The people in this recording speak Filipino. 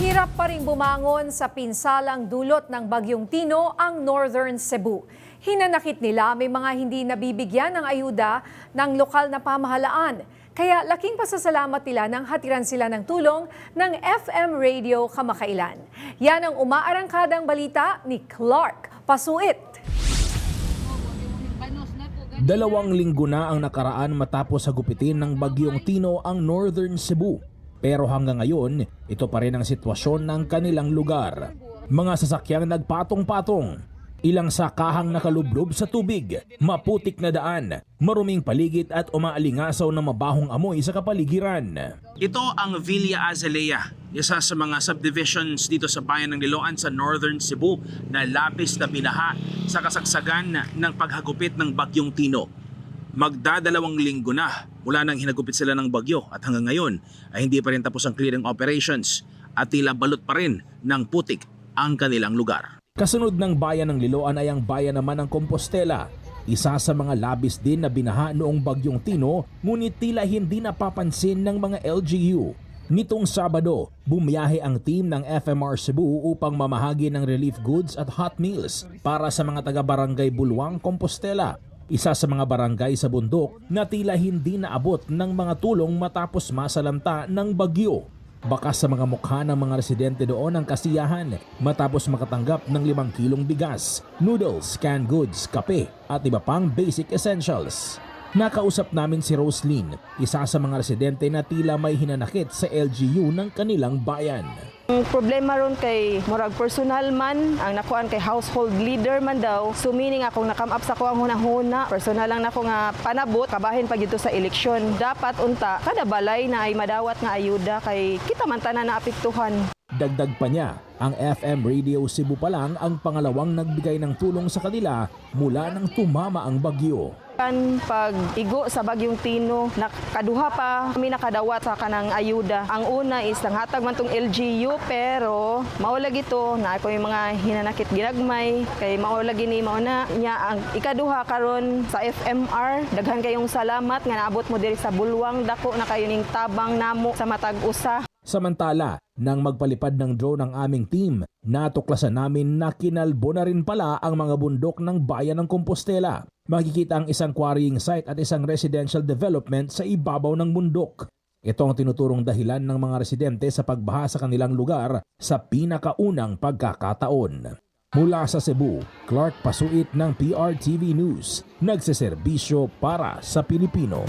Hirap pa rin bumangon sa pinsalang dulot ng Bagyong Tino ang Northern Cebu. Hinanakit nila may mga hindi nabibigyan ng ayuda ng lokal na pamahalaan. Kaya laking pasasalamat nila nang hatiran sila ng tulong ng FM radio kamakailan. Yan ang umaarangkadang balita ni Clark Pasuit. Dalawang linggo na ang nakaraan matapos hagupitin ng bagyong Tino ang Northern Cebu. Pero hanggang ngayon, ito pa rin ang sitwasyon ng kanilang lugar. Mga sasakyang nagpatong-patong, ilang sakahang nakalublob sa tubig, maputik na daan, maruming paligid at umaalingasaw na mabahong amoy sa kapaligiran. Ito ang Villa Azalea, isa sa mga subdivisions dito sa bayan ng Liloan sa Northern Cebu na labis na binaha sa kasagsagan ng paghagupit ng Bagyong Tino. Magdadalawang linggo na mula nang hinagupit sila ng bagyo at hanggang ngayon ay hindi pa rin tapos ang clearing operations at tila balot pa rin ng putik ang kanilang lugar. Kasunod ng bayan ng Liloan ay ang bayan naman ng Compostela. Isa sa mga labis din na binaha noong bagyong Tino, ngunit tila hindi napapansin ng mga LGU. Nitong Sabado, bumiyahe ang team ng FMR Cebu upang mamahagi ng relief goods at hot meals para sa mga taga-barangay Bulwang, Compostela. Isa sa mga barangay sa bundok na tila hindi naabot ng mga tulong matapos masalanta ng bagyo. Baka sa mga mukha ng mga residente doon ang kasiyahan matapos makatanggap ng limang kilong bigas, noodles, canned goods, kape at iba pang basic essentials. Nakausap namin si Roslyn, isa sa mga residente na tila may hinanakit sa LGU ng kanilang bayan. Problema ron kay murag personal man, ang nakuan kay household leader man daw. So meaning akong nakam up sa ko ang hunahuna, personal lang nako nga panabot kabahin pag ito sa eleksyon. Dapat unta kada balay na ay madawat nga ayuda kay kita man tanan na apektuhan. Dagdag pa niya, ang FM Radio Cebu pa lang ang pangalawang nagbigay ng tulong sa kanila mula nang tumama ang bagyo. Kan pag igo sa bagyong Tino, nakaduha pa kami nakadawat sa kanang ayuda. Ang una is nanghatag man tong LGU pero maulag ito na ako yung mga hinanakit ginagmay kay maulag ini mauna niya ang ikaduha karon sa FMR daghan kayong salamat nga naabot mo diri sa bulwang dako na kayo ning tabang namo sa matag usa. Samantala, nang magpalipad ng drone ang aming team, natuklasan namin na kinalbo na rin pala ang mga bundok ng bayan ng Compostela. Makikita ang isang quarrying site at isang residential development sa ibabaw ng bundok. Ito ang tinuturong dahilan ng mga residente sa pagbaha sa kanilang lugar sa pinakaunang pagkakataon. Mula sa Cebu, Clark Pasuit ng PRTV News, nagseserbisyo para sa Pilipino.